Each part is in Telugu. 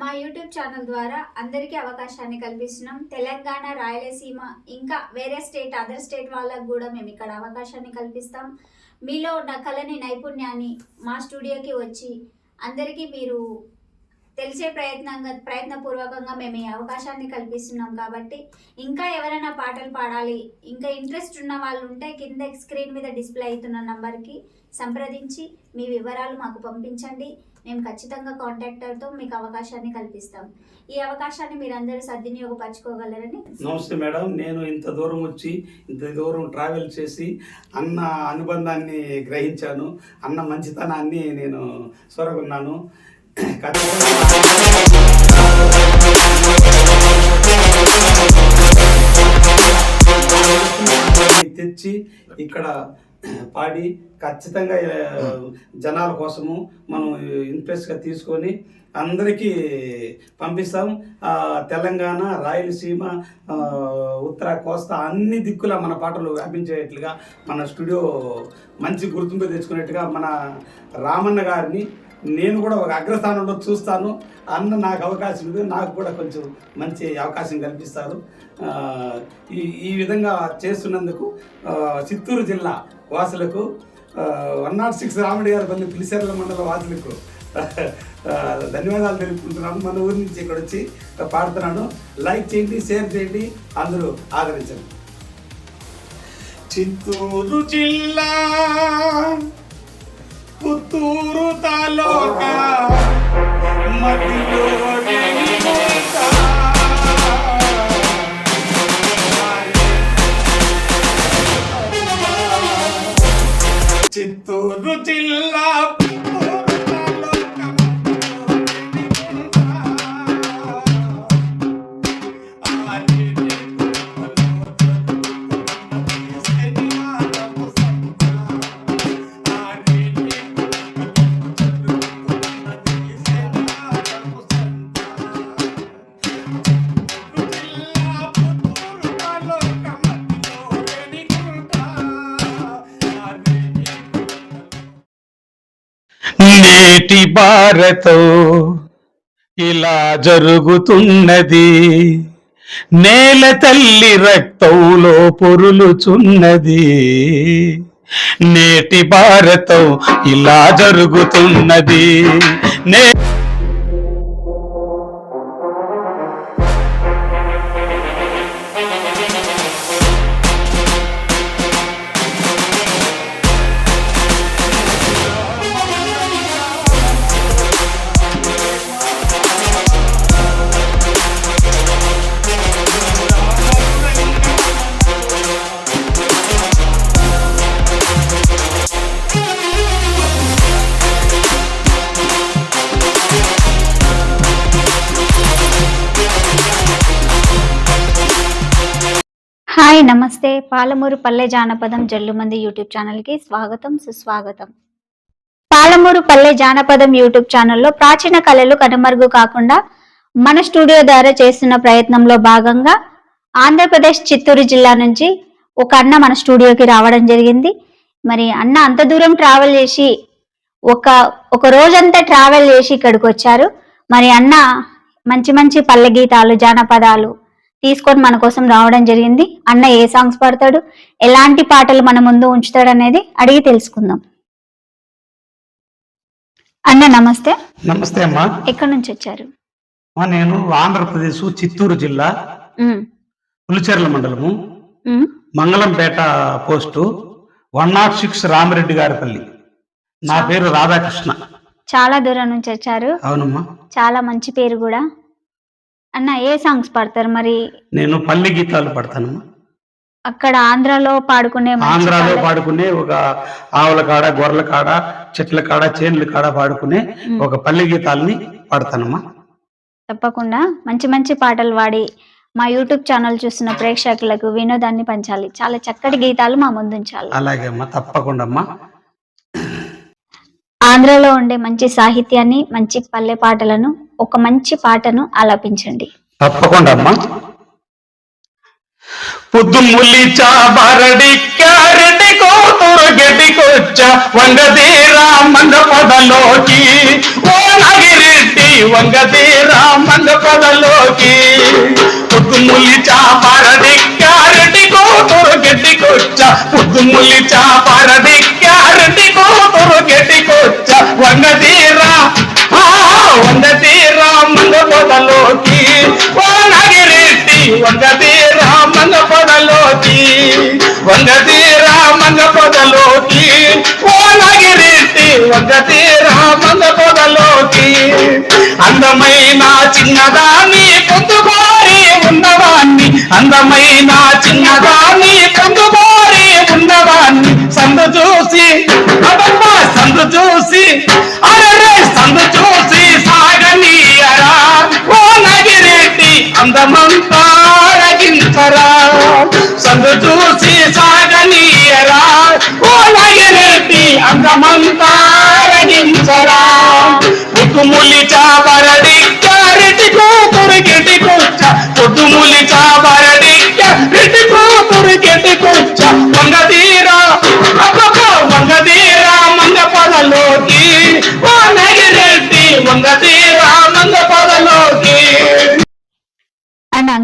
మా యూట్యూబ్ ఛానల్ ద్వారా అందరికీ అవకాశాన్ని కల్పిస్తున్నాం. తెలంగాణ రాయలసీమ ఇంకా వేరే స్టేట్ అదర్ స్టేట్ వాళ్ళకు కూడా మేము ఇక్కడ అవకాశాన్ని కల్పిస్తాం. మీలో ఉన్న కళని నైపుణ్యాన్ని మా స్టూడియోకి వచ్చి అందరికీ మీరు తెలిసే ప్రయత్నంగా ప్రయత్నపూర్వకంగా మేము ఈ అవకాశాన్ని కల్పిస్తున్నాం కాబట్టి ఇంకా ఎవరైనా పాటలు పాడాలి ఇంకా ఇంట్రెస్ట్ ఉన్న వాళ్ళు ఉంటే కింద స్క్రీన్ మీద డిస్ప్లే అవుతున్న నంబర్కి సంప్రదించి మీ వివరాలు మాకు పంపించండి. మేము ఖచ్చితంగా కాంటాక్టర్తో మీకు అవకాశాన్ని కల్పిస్తాం. ఈ అవకాశాన్ని మీరందరూ సద్వినియోగపరచుకోగలరని నమస్తే మేడం. నేను ఇంత దూరం వచ్చి ఇంత దూరం ట్రావెల్ చేసి అన్న అనుబంధాన్ని గ్రహించాను. అన్న మంచితనాన్ని నేను సొరగొన్నాను. తెచ్చి ఇక్కడ పాడి ఖచ్చితంగా జనాల కోసము మనం ఇంట్రెస్ట్గా తీసుకొని అందరికీ పంపిస్తాం. తెలంగాణ రాయలసీమ ఉత్తర కోస్తా అన్ని దిక్కుల మన పాటలు వ్యాపించేట్లుగా మన స్టూడియో మంచి గుర్తింపు తెచ్చుకునేట్టుగా మన రామన్న గారిని నేను కూడా ఒక అగ్రస్థానంలో చూస్తాను. అన్న నాకు అవకాశం ఉంది. నాకు కూడా కొంచెం మంచి అవకాశం కల్పిస్తారు. ఈ ఈ విధంగా చేస్తున్నందుకు చిత్తూరు జిల్లా వాసులకు వన్ నాట్ సిక్స్ రాముడి గారి పల్లి పిలిసెర్ల మండల వాసులకు. ధన్యవాదాలు తెలుపుకుంటున్నాను. మన ఊరి నుంచి ఇక్కడ వచ్చి పాడుతున్నాను. లైక్ చేయండి షేర్ చేయండి. అందరూ ఆదరించండి. చిత్తూరు జిల్లా పుత్తూరు తాలూకా మధ్యలో వెలిగొండ. చిత్తూరు జిల్లా భారతో ఇలా జరుగుతున్నది. నేల తల్లి రక్తంలో పొరులుచున్నది. నేటి భారతం ఇలా జరుగుతున్నది. నే పాలమూరు పల్లె జానపదం జల్లుమంది యూట్యూబ్ ఛానల్కి స్వాగతం సుస్వాగతం. పాలమూరు పల్లె జానపదం యూట్యూబ్ ఛానల్లో ప్రాచీన కళలు కనుమరుగు కాకుండా మన స్టూడియో ద్వారా చేస్తున్న ప్రయత్నంలో భాగంగా ఆంధ్రప్రదేశ్ చిత్తూరు జిల్లా నుంచి ఒక అన్న మన స్టూడియోకి రావడం జరిగింది. మరి అన్న అంత దూరం ట్రావెల్ చేసి ఒక ఒక రోజంతా ట్రావెల్ చేసి ఇక్కడికి వచ్చారు. మరి అన్న మంచి మంచి పల్లె గీతాలు జానపదాలు తీసుకొని మన కోసం రావడం జరిగింది. అన్న ఏ సాంగ్స్ పాడతాడు? ఎలాంటి పాటలు మన ముందు ఉంచుతాడు అనేది అడిగి తెలుసుకుందాం. అన్న నమస్తే. నమస్తే అమ్మా. ఎక్కడి నుంచి వచ్చారు? నేను ఆంధ్రప్రదేశ్ చిత్తూరు జిల్లా పులిచెర్ల మండలము. Mangalampeta post one naught six Ramireddigaripalli నా పేరు రాధాకృష్ణ. చాలా దూరం నుంచి వచ్చారు. అవునమ్మా. చాలా మంచి పేరు కూడా. అన్న ఏ సాంగ్స్ పాడతారు మరి? నేను పల్లె గీతాలు పడతానమ్మా అక్కడ ఆంధ్రాలో పాడుకునే ఆంధ్రాలో పాడుకునే ఒక ఆవుల కాడ గొర్రెల కాడ చెట్ల కాడ చేనుల కాడ పాడుకునే. ఒక పల్లె గీతాలని పాడతానమ్మా. తప్పకుండా. మంచి మంచి పాటలు పాడి మా యూట్యూబ్ ఛానల్ చూస్తున్న ప్రేక్షకులకు వినోదాన్ని పంచాలి. చాలా చక్కటి గీతాలు మా ముందు ఉంచాలి అలాగే అమ్మా తప్పకుండా అమ్మా. ఆంధ్రలో ఉండే మంచి సాహిత్యాన్ని మంచి పల్లె పాటలను ఒక మంచి పాటను ఆలపించండి. తప్పకుండా అమ్మా పొద్దు ములిచ బరడి క్యారెటి కోతురు గెటికొచ్చ వంగదీరా మంద పదలోకి ఓ నగిరెడ్డి వంగదీరా మంద పదలోకి పొద్దు ములిచ బరడి క్యారెటి కోతురు గెటికొచ్చ పొద్దు ములిచ బరడి క్యారెటి కోతురు గెటికొచ్చ వంగదీరా ఆ పొదలోకి మంగ పదలోకి ఓ నగిరెడ్డి వంగదీరా మంగ పొదలోకి వంగదీరా మంగ పదలోకి ఓ నగిరెడ్డి వంగదీరా మంగ పదలోకి అందమైన చిన్నదాన్ని పొందుకోరి ఉన్నవాన్ని అందమైన చిన్నదాన్ని పొందుకోరి ఉన్నవాన్ని సందు చూసి సందు చూసి అందమంతా రగించరా సందు చూసి సాగనీయరా? ఓ నగిరెడ్డి అందమంతా రగించరా ఉక్కుములి చాబరడి క్యారెటి కూతురు గిటి కూర్చ ఉక్కుములి చాబరడి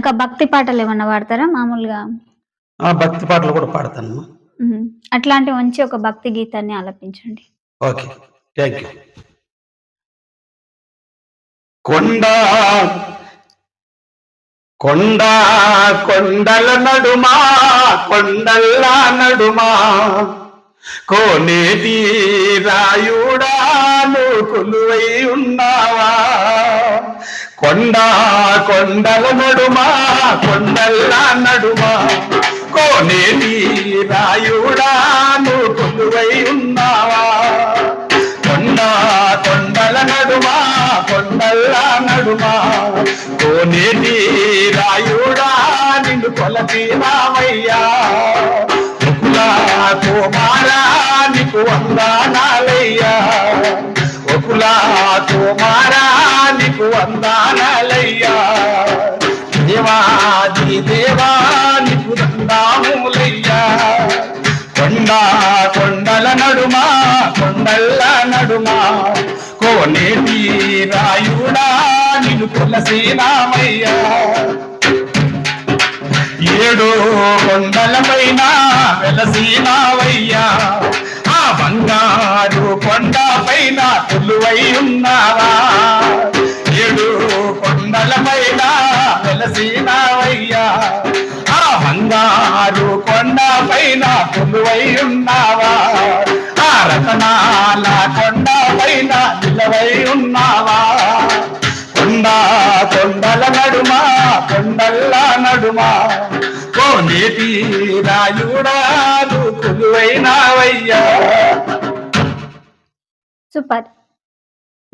ఇంకా భక్తి పాటలు ఏమన్నా పాడతారా మామూలుగా? ఆ భక్తి పాటలు కూడా పాడతాను. అట్లాంటి మంచి ఒక భక్తి గీతాన్ని ఆలపించండి. ఓకే. Thank you. కొండ కొండ కొండల నడుమా కొండల నడుమా కోనేటి రాయుడా నువ్వు కొలువై ఉన్నావా? కొండ కొండల నడుమా కొండల్లా నడుమా. కోనేని రాయుడా నువ్వు కొలువై ఉన్నావా? కొండ కొండల నడుమా కొండల్లా నడుమా. కోనేని రాయుడా నిన్ను కొలచినామయ్యా ముకులా కుమారా నీకు వందానాలయ్యా. ఒకులా కుమారా నీకు వందానాలయ్యా. దేవాది దేవా నీకు దండాములయ్యా కొండ కొండల నడుమా కొండల నడుమా. కోనేటి రాయుడా నిన్ను కులసేనామయ్యా. ఏడు కొండల పైన వెలసీనావయ్యా. బంగారు కొండ పైన కొలువై ఉన్నారా ఏడు కొండల పైన వెలసీనావయ్యా. ఆ బంగారు కొండ పైన కొలువై ఉన్నావా? ఆ రతనాల కొండ పైన నిలవై ఉన్నావా? కొండ కొండల నడుమా కొండల్లా నడుమా. రాయుడాలు కొలువైనావయ్యా. సూపర్.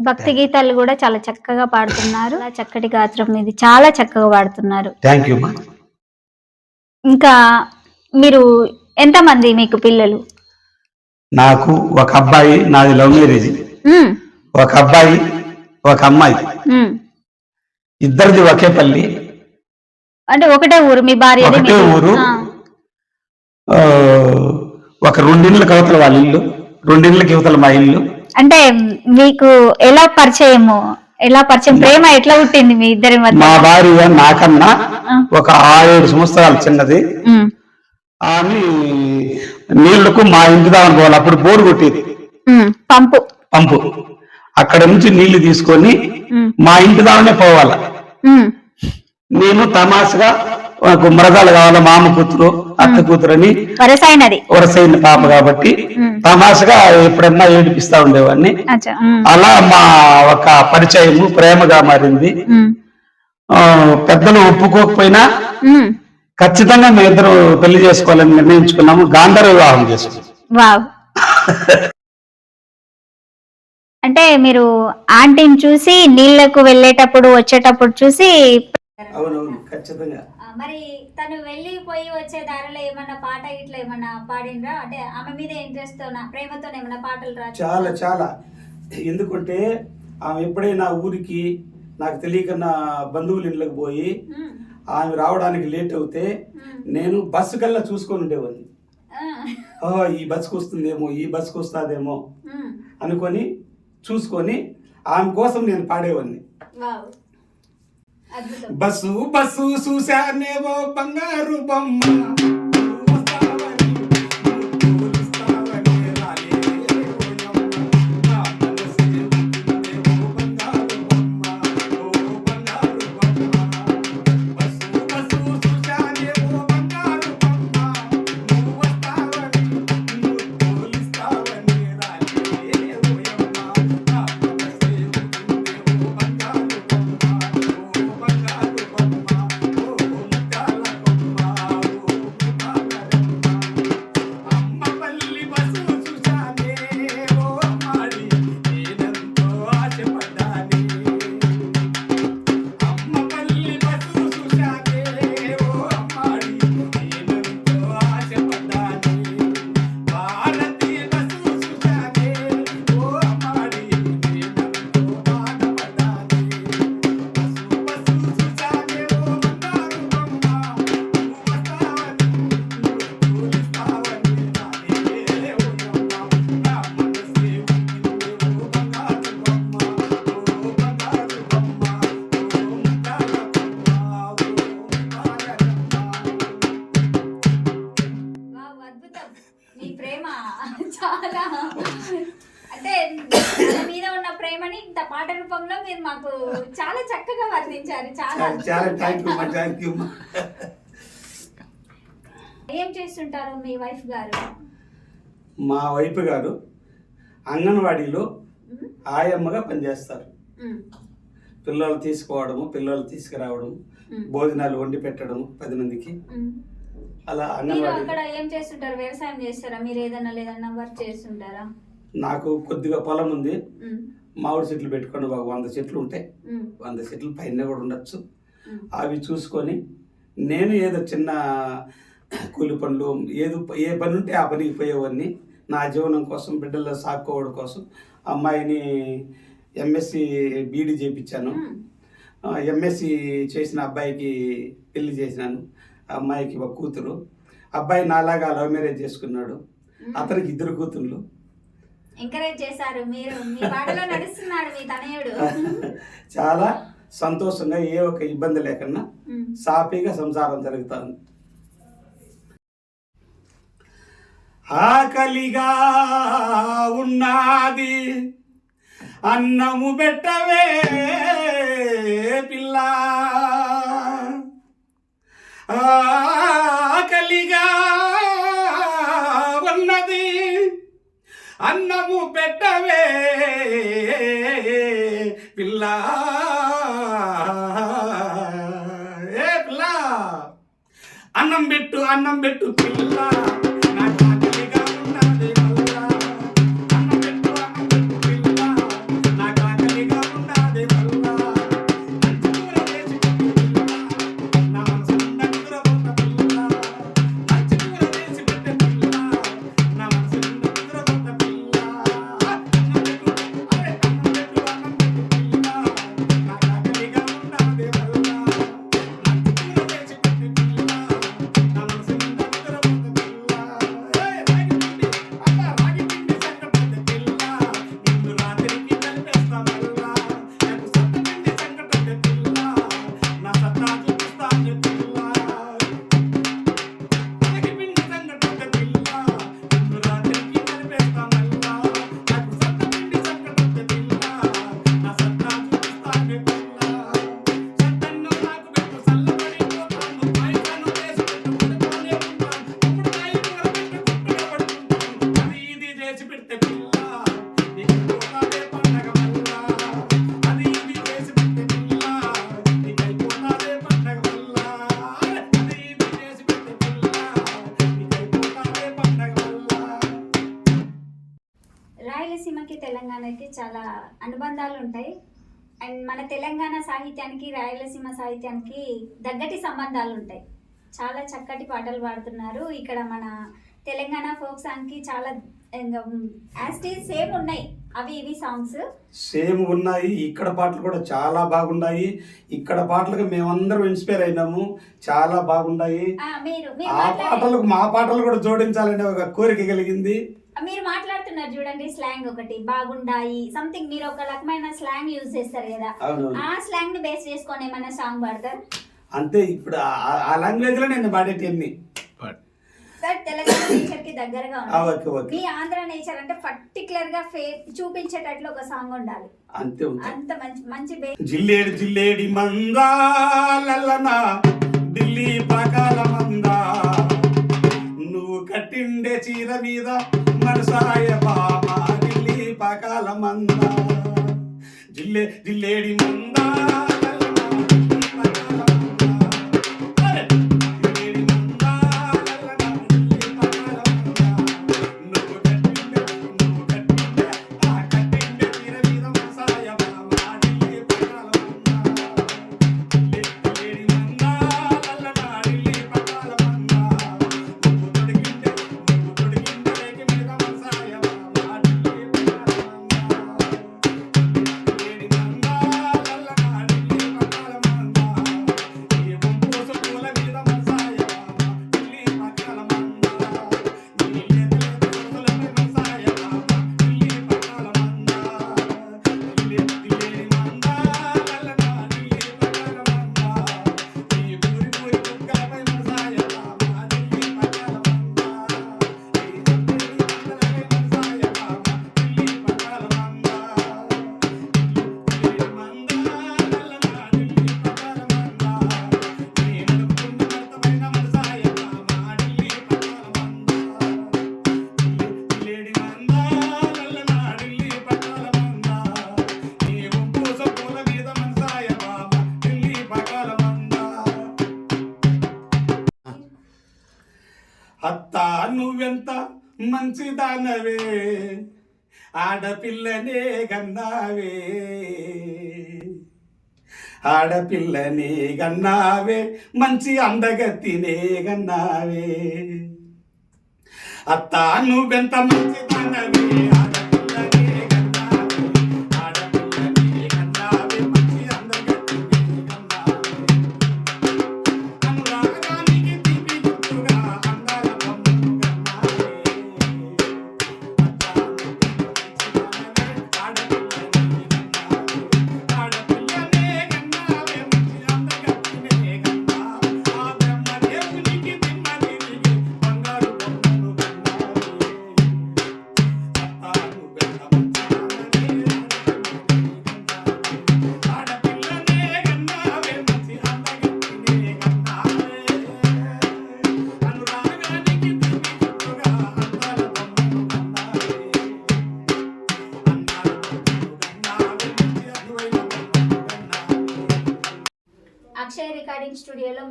భక్తి గీతాలు కూడా చాలా చక్కగా పాడుతున్నారు. చాలా చక్కటి గాత్రం ఇది. చాలా చక్కగా పాడుతున్నారు. థ్యాంక్ యూ ఇంకా మీరు ఎంతమంది మీకు పిల్లలు? నాకు ఒక అబ్బాయి నాది లవ్ మ్యారేజ్. ఒక అబ్బాయి ఒక అమ్మాయి. మ్మ్. ఇద్దరిది ఒకే పల్లి. అంటే ఒకటే ఊరు మీ భార్య ఒకటే ఊరు. ఒక రెండిండ్ల కవతల వాళ్ళ ఇల్లు రెండిండ్లకి యువతల మా ఇల్లు అంటే మీకు ఎలా పరిచయము ఎలా పరిచయం ప్రేమ ఎట్లా పుట్టింది మీ ఇద్దరి మధ్య మా భార్య నాకన్నా. ఒక ఆరేడు సంవత్సరాలు చిన్నది. ఆమె నీళ్ళకు మా ఇంటి దాని పోవాలి అప్పుడు బోరు కొట్టేది. పంపు పంపు అక్కడ నుంచి నీళ్ళు తీసుకొని. మా ఇంటి దానే పోవాల. నేను తమాషగా ఒక మృగాలు కావాల మామ కూతురు అత్త కూతురు అని వరసైనది. వరసైన పాప కాబట్టి. తమాషగా ఎప్పుడన్నా ఏడిపిస్తా ఉండేవాడిని. అలా మా ఒక పరిచయము ప్రేమగా మారింది. పెద్దలు ఒప్పుకోకపోయినా. ఖచ్చితంగా మేము ఇద్దరు పెళ్ళి చేసుకోవాలని నిర్ణయించుకున్నాము గాంధర్వ వివాహం చేసుకున్నాం. అంటే మీరు ఆంటీని చూసి నీళ్ళకు వెళ్ళేటప్పుడు వచ్చేటప్పుడు చూసి అవునవును ఖచ్చితంగా. మరి తను వెళ్ళిపోయి వచ్చే దారిలో ఏమన్నా పాట ఇట్లా ఏమన్నా పాడిండ్రా? అంటే ఆమె మీద ఇంట్రెస్ట్తో ప్రేమతో ఏమన్నా పాటలు రాసి చాలా చాలా. ఎందుకంటే ఆమె ఎప్పుడైనా ఊరికి నాకు తెలియక నా బంధువుల ఇళ్ళకి పోయి ఆమె రావడానికి లేట్ అవుతే. నేను బస్సు కల్లా చూసుకొని ఉండేవాడిని. ఓహో ఈ బస్సుకు వస్తుందేమో ఈ బస్సుకు వస్తుందేమో. అనుకొని చూసుకొని ఆమె కోసం నేను పాడేవాడిని. వావ్ అద్భుతం బస్సు బస్సు చూశానేవో బంగారు బొమ్మ చాలా చక్కగా వర్ణించారు చాలా థ్యాంక్ యూ థ్యాంక్ ఏం చేస్తుంటారు మీ వైఫ్ గారు? మా వైపు గారు అంగన్వాడీలో ఆయమ్మగా పనిచేస్తారు. పిల్లలు తీసుకోవడము పిల్లలు తీసుకురావడం భోజనాలు వండి పెట్టడం పది మందికి. అలా అంగన్వాడీ అక్కడ ఏం చేస్తుంటారు? వ్యవసాయం చేస్తారా? మీరు ఏదైనా లేదన్నా వర్క్ చేస్తుంటారా? నాకు కొద్దిగా పొలం ఉంది. మామిడి చెట్లు పెట్టుకొని ఒక వంద చెట్లు ఉంటాయి వంద చెట్లు పైన కూడా ఉండొచ్చు. అవి చూసుకొని నేను ఏదో చిన్న కూలి పనులు ఏదో ఏ పని ఉంటే ఆ పనికి పోయేవాడిని. నా జీవనం కోసం బిడ్డల సాక్కోవడం కోసం అమ్మాయిని ఎంఎస్సి బీడీ చేయించాను ఎంఎస్సి చేసిన అబ్బాయికి పెళ్ళి చేసినాను. అమ్మాయికి ఒక కూతురు. అబ్బాయి నాలాగా లవ్ మ్యారేజ్ చేసుకున్నాడు. అతనికి ఇద్దరు కూతుర్లు. ఎంకరేజ్ చేశారు. మీరు మీ బాటలో నడుస్తున్నాడు మీ తనయుడు. చాలా సంతోషంగా ఏ ఒక్క ఇబ్బంది లేకుండా ఉమ్. సాఫీగా సంసారం జరుగుతుంది ఆకలిగా ఉన్నది. అన్నము పెట్టవే పిల్ల. ఆకలిగా ఉన్నది అన్నము పెట్టవే పిల్ల. ఏ పిల్ల. అన్నం పెట్టు అన్నం పెట్టు పిల్ల. అనుబంధాలు ఉంటాయి అండ్ మన తెలంగాణ సాహిత్యానికి రాయలసీమ సాహిత్యానికి దగ్గటి సంబంధాలు ఉంటాయి చాలా చక్కటి పాటలు పాడుతున్నారు. ఇక్కడ మన తెలంగాణ ఫోక్ సాంగ్కి చాలా యాస్టీజ్ సేమ్ ఉన్నాయి. అవి ఇవి సాంగ్స్. సేమ్ ఉన్నాయి. ఇక్కడ పాటలు కూడా చాలా బాగున్నాయి. ఇక్కడ పాటలకు మేమందరం ఇన్స్పైర్ అయినాము. చాలా బాగున్నాయి. ఆ పాటలకు మా పాటలు కూడా జోడించాలనే ఒక కోరిక కలిగింది. మీరు మాట్లాడుతున్నారు చూడండి స్లాంగ్ ఒకటి. బాగుండాయి. సంథింగ్ మీరు ఒక రకమైన స్లాంగ్ యూజ్ చేస్తారు కదా. ఆ స్లాంగ్ని బేస్ చేసుకొని ఏమైనా సాంగ్ పాడతారు? అంతే ఇప్పుడు ఆ- లాంగ్వేజ్లో నేను సార్ తెలంగాణ నేచర్కి దగ్గరగా మీ ఆంధ్ర నేచర్ అంటే పర్టికులర్గా ఫే చూపించేటట్లు ఒక సాంగ్ ఉండాలి. అంతే మంచి మంచి జిల్లేడు జిల్లేడి మందా లల్లన ఢిల్లీ పాకాల మందా. నువ్వు కట్టిండే చీర మీద మనసాయ బాబా ఢిల్లీ పకాల మందా జిల్లే జిల్లేడి మందా? మంచిదానవే ఆడపిల్లనే గన్నావే. ఆడపిల్లనే గన్నావే మంచి అందగతినే గన్నావే. అత్త నువ్వెంత మంచిదానవే.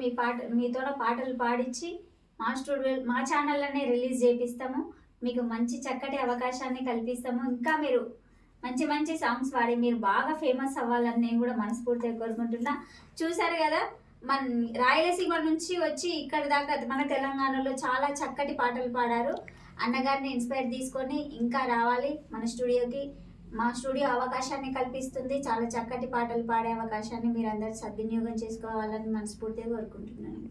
మీ పాట మీతో పాటలు పాడించి మా స్టూడియో మా ఛానల్లోనే రిలీజ్ చేపిస్తాము. మీకు మంచి చక్కటి అవకాశాన్ని కల్పిస్తాము. ఇంకా మీరు మంచి మంచి సాంగ్స్ పాడి మీరు బాగా ఫేమస్ అవ్వాలని నేను కూడా మనస్ఫూర్తిగా కోరుకుంటున్నా. చూసారు కదా మన రాయలసీమ నుంచి వచ్చి ఇక్కడ దాకా మన తెలంగాణలో చాలా చక్కటి పాటలు పాడారు. అన్నగారిని ఇన్స్పైర్ తీసుకొని ఇంకా రావాలి మన స్టూడియోకి. మా స్టూడియో అవకాశాన్ని కల్పిస్తుంది. చాలా చక్కటి పాటలు పాడే అవకాశాన్ని మీరు అందరు సద్వినియోగం చేసుకోవాలని మనస్ఫూర్తిగా కోరుకుంటున్నాను.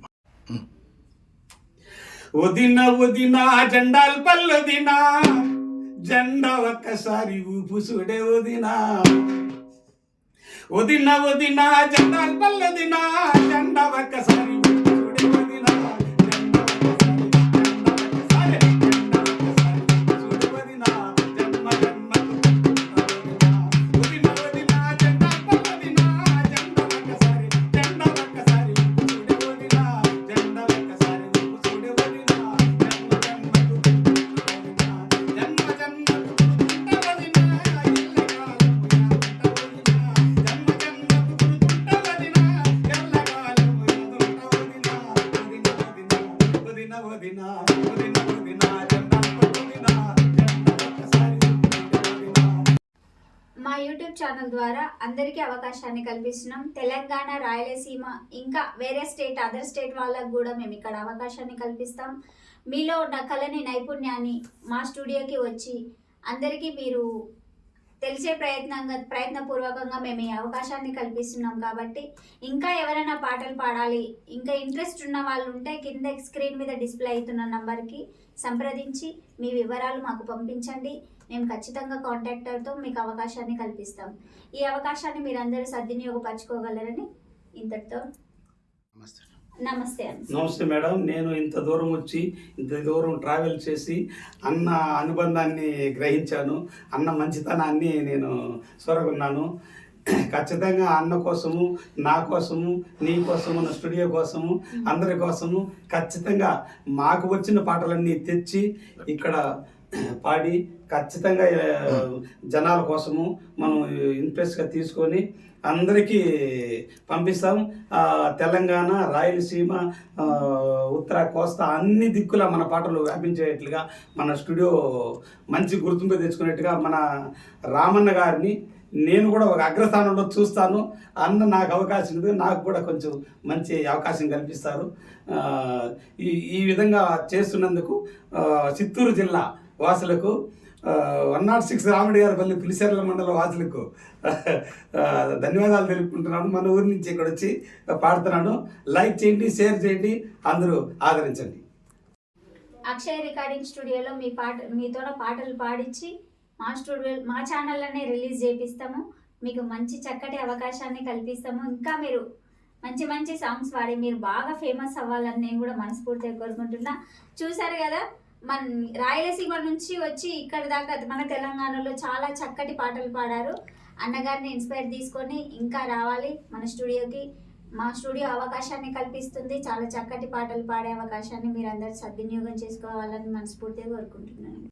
వదిన వదిన జెండాల్ పల్లొదిన జెండా ఒక్కసారి ఊపు చూడే వదిన. వదిన వదిన జెండాల్ పల్లొదిన జెండా ఒక్కసారి అందరికీ అవకాశాన్ని కల్పిస్తున్నాం. తెలంగాణ రాయలసీమ ఇంకా వేరే స్టేట్ అదర్ స్టేట్ వాళ్ళకు కూడా మేము ఇక్కడ అవకాశాన్ని కల్పిస్తాం. మీలో ఉన్న కళని నైపుణ్యాన్ని మా స్టూడియోకి వచ్చి అందరికీ మీరు తెలిసే ప్రయత్నంగా ప్రయత్నపూర్వకంగా మేము ఈ అవకాశాన్ని కల్పిస్తున్నాం కాబట్టి ఇంకా ఎవరైనా పాటలు పాడాలి ఇంకా ఇంట్రెస్ట్ ఉన్న వాళ్ళు ఉంటే కింద స్క్రీన్ మీద డిస్ప్లే అవుతున్న నంబర్కి సంప్రదించి మీ వివరాలు మాకు పంపించండి. మేము ఖచ్చితంగా కాంటాక్ట్ అవుతాం మీకు అవకాశాన్ని కల్పిస్తాం. ఈ అవకాశాన్ని మీరందరూ సద్వినియోగపరచుకోగలరని ఇంతటితో నమస్తే. నమస్తే అండి. నమస్తే మేడం. నేను ఇంత దూరం వచ్చి ఇంత దూరం ట్రావెల్ చేసి అన్న అనుబంధాన్ని గ్రహించాను. అన్న మంచితనాన్ని నేను సొరగొన్నాను. ఖచ్చితంగా అన్న కోసము నా కోసము నీ కోసము నా స్టూడియో కోసము అందరి కోసము ఖచ్చితంగా మాకు వచ్చిన పాటలన్నీ తెచ్చి ఇక్కడ పాడి ఖచ్చితంగా జనాల కోసము మనం ఇంట్రెస్ట్గా తీసుకొని అందరికీ పంపిస్తాం. తెలంగాణ రాయలసీమ ఉత్తర కోస్తా అన్ని దిక్కుల మన పాటలు వ్యాపించేట్లుగా మన స్టూడియో మంచి గుర్తింపు తెచ్చుకునేట్టుగా మన రామన్న గారిని నేను కూడా ఒక అగ్రస్థానంలో చూస్తాను. అన్న నాకు అవకాశం ఉంది నాకు కూడా కొంచెం మంచి అవకాశం కల్పిస్తారు. ఈ ఈ విధంగా చేస్తున్నందుకు చిత్తూరు జిల్లా వాసులకు వన్ నాట్ సిక్స్ రాముడి గారి పల్లి పులిసెర్ల మండల వాసులకు ధన్యవాదాలు తెలుపుకుంటున్నాను. మన ఊరి నుంచి ఇక్కడ వచ్చి పాడుతున్నాను. లైక్ చేయండి షేర్ చేయండి అందరూ ఆదరించండి. అక్షయ్ రికార్డింగ్ స్టూడియోలో మీ పాట మీతో పాటలు పాడించి మా స్టూడియో మా ఛానల్లోనే రిలీజ్ చేపిస్తాము. మీకు మంచి చక్కటి అవకాశాన్ని కల్పిస్తాము. ఇంకా మీరు మంచి మంచి సాంగ్స్ పాడి మీరు బాగా ఫేమస్ అవ్వాలని నేను కూడా మనస్ఫూర్తిగా కోరుకుంటున్నా. చూసారు కదా మన రాయలసీమ నుంచి వచ్చి ఇక్కడ దాకా మన తెలంగాణలో చాలా చక్కటి పాటలు పాడారు. అన్నగారిని ఇన్స్పైర్ తీసుకొని ఇంకా రావాలి. మన స్టూడియోకి మా స్టూడియో అవకాశాన్ని కల్పిస్తుంది. చాలా చక్కటి పాటలు పాడే అవకాశాన్ని మీరు అందరు సద్వినియోగం చేసుకోవాలని మనస్ఫూర్తిగా కోరుకుంటున్నాను.